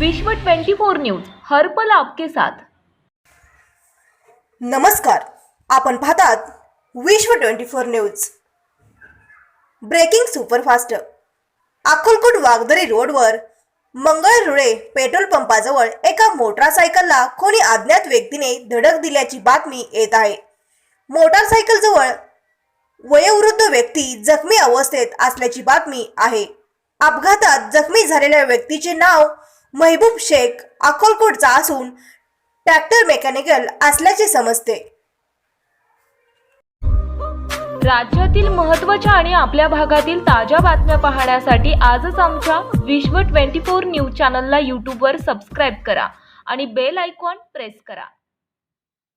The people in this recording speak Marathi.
विश्व 24 न्यूज हर पल आपके साथ. नमस्कार आपण पाहतात Vishwa twenty four news. Breaking superfast. Akkalkot Wagdari रोडवर मंगळरुळे पेट्रोल पंपाजवळ एका मोटारसायकलला कोणी अज्ञात व्यक्तीने धडक दिल्याची बातमी येत आहे. मोटारसायकलजवळ वयोवृद्ध व्यक्ती जखमी अवस्थेत असल्याची बातमी आहे. अपघातात जखमी झालेल्या व्यक्तीचे नाव महबूब शेख अकोलकोटचा असून ट्रॅक्टर मेकॅनिकल असल्याचे समजते. राज्यातील महत्त्वाच्या आणि आपल्या भागातील ताज्या बातम्या पाहण्यासाठी आजच आमच्या विश्व 24 न्यूज चॅनलला यूट्यूबवर सबस्क्राईब करा आणि बेल आयकॉन प्रेस करा.